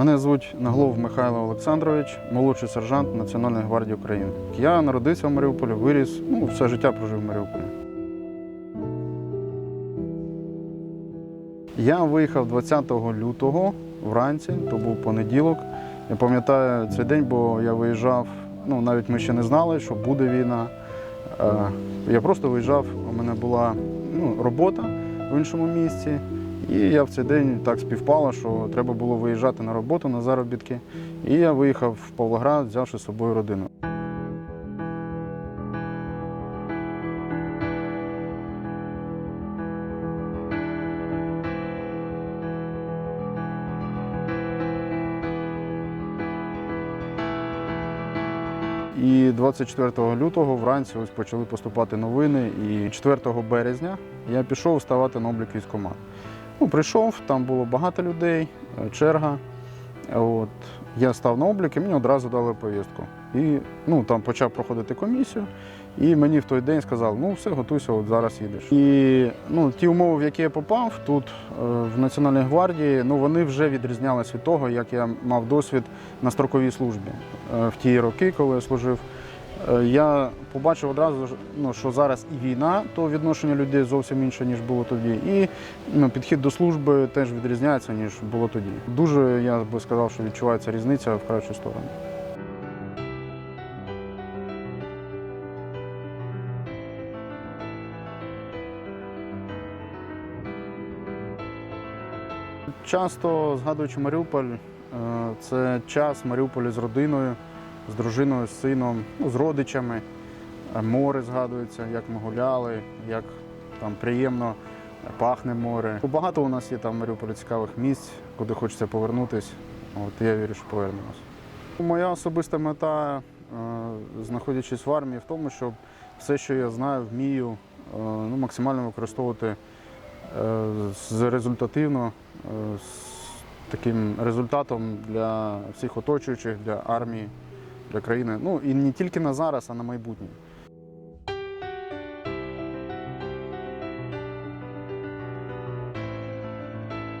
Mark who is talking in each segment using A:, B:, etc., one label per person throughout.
A: Мене звуть Наглов Михайло Олександрович, молодший сержант Національної гвардії України. Я народився в Маріуполі, виріс, ну, все життя прожив в Маріуполі. Я виїхав 20 лютого вранці, то був понеділок. Я пам'ятаю цей день, бо я виїжджав, ну навіть ми ще не знали, що буде війна. Е, Я просто виїжджав, у мене була ну, робота в іншому місці. І я в цей день так співпало, що треба було виїжджати на роботу, на заробітки. І я виїхав в Павлоград, взявши з собою родину. І 24 лютого вранці ось почали поступати новини. І 4 березня я пішов ставати на облік військкомат. Ну, прийшов, там було багато людей, е, черга. От. Я став на облік і мені одразу дали повістку. І ну, там почав проходити комісію, і мені в той день сказали, ну все, готуйся, от зараз їдеш. І ну, ті умови, в які я попав тут, е, в Національній гвардії, ну, вони вже відрізнялися від того, як я мав досвід на строковій службі. Е, В ті роки, коли я служив, я побачив одразу, ну, що зараз і війна, то відношення людей зовсім інше, ніж було тоді. І ну, підхід до служби теж відрізняється, ніж було тоді. Дуже я би сказав, що відчувається різниця в кращу сторону. Часто згадуючи Маріуполь, е, це час Маріуполі з родиною, з дружиною, з сином, ну, з родичами. Е, Море згадується, як ми гуляли, як там приємно пахне море. Багато у нас є там Маріуполі цікавих місць, куди хочеться повернутися. От я вірю, що повернемось. Моя особиста мета, е, знаходячись в армії, в тому, щоб все, що я знаю, вмію, е, ну, максимально використовувати результативно, з таким результатом для всіх оточуючих, для армії, для країни. Ну і не тільки на зараз, а на майбутнє.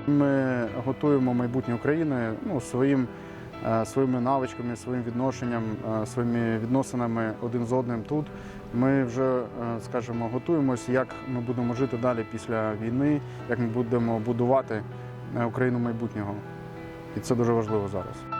A: Ми готуємо майбутнє України ну, своїм, е, своїми навичками, своїм відношенням, е, своїми відносинами один з одним тут. Ми вже, е, скажімо, готуємось, як ми будемо жити далі після війни, як ми будемо будувати Україну майбутнього. І це дуже важливо зараз.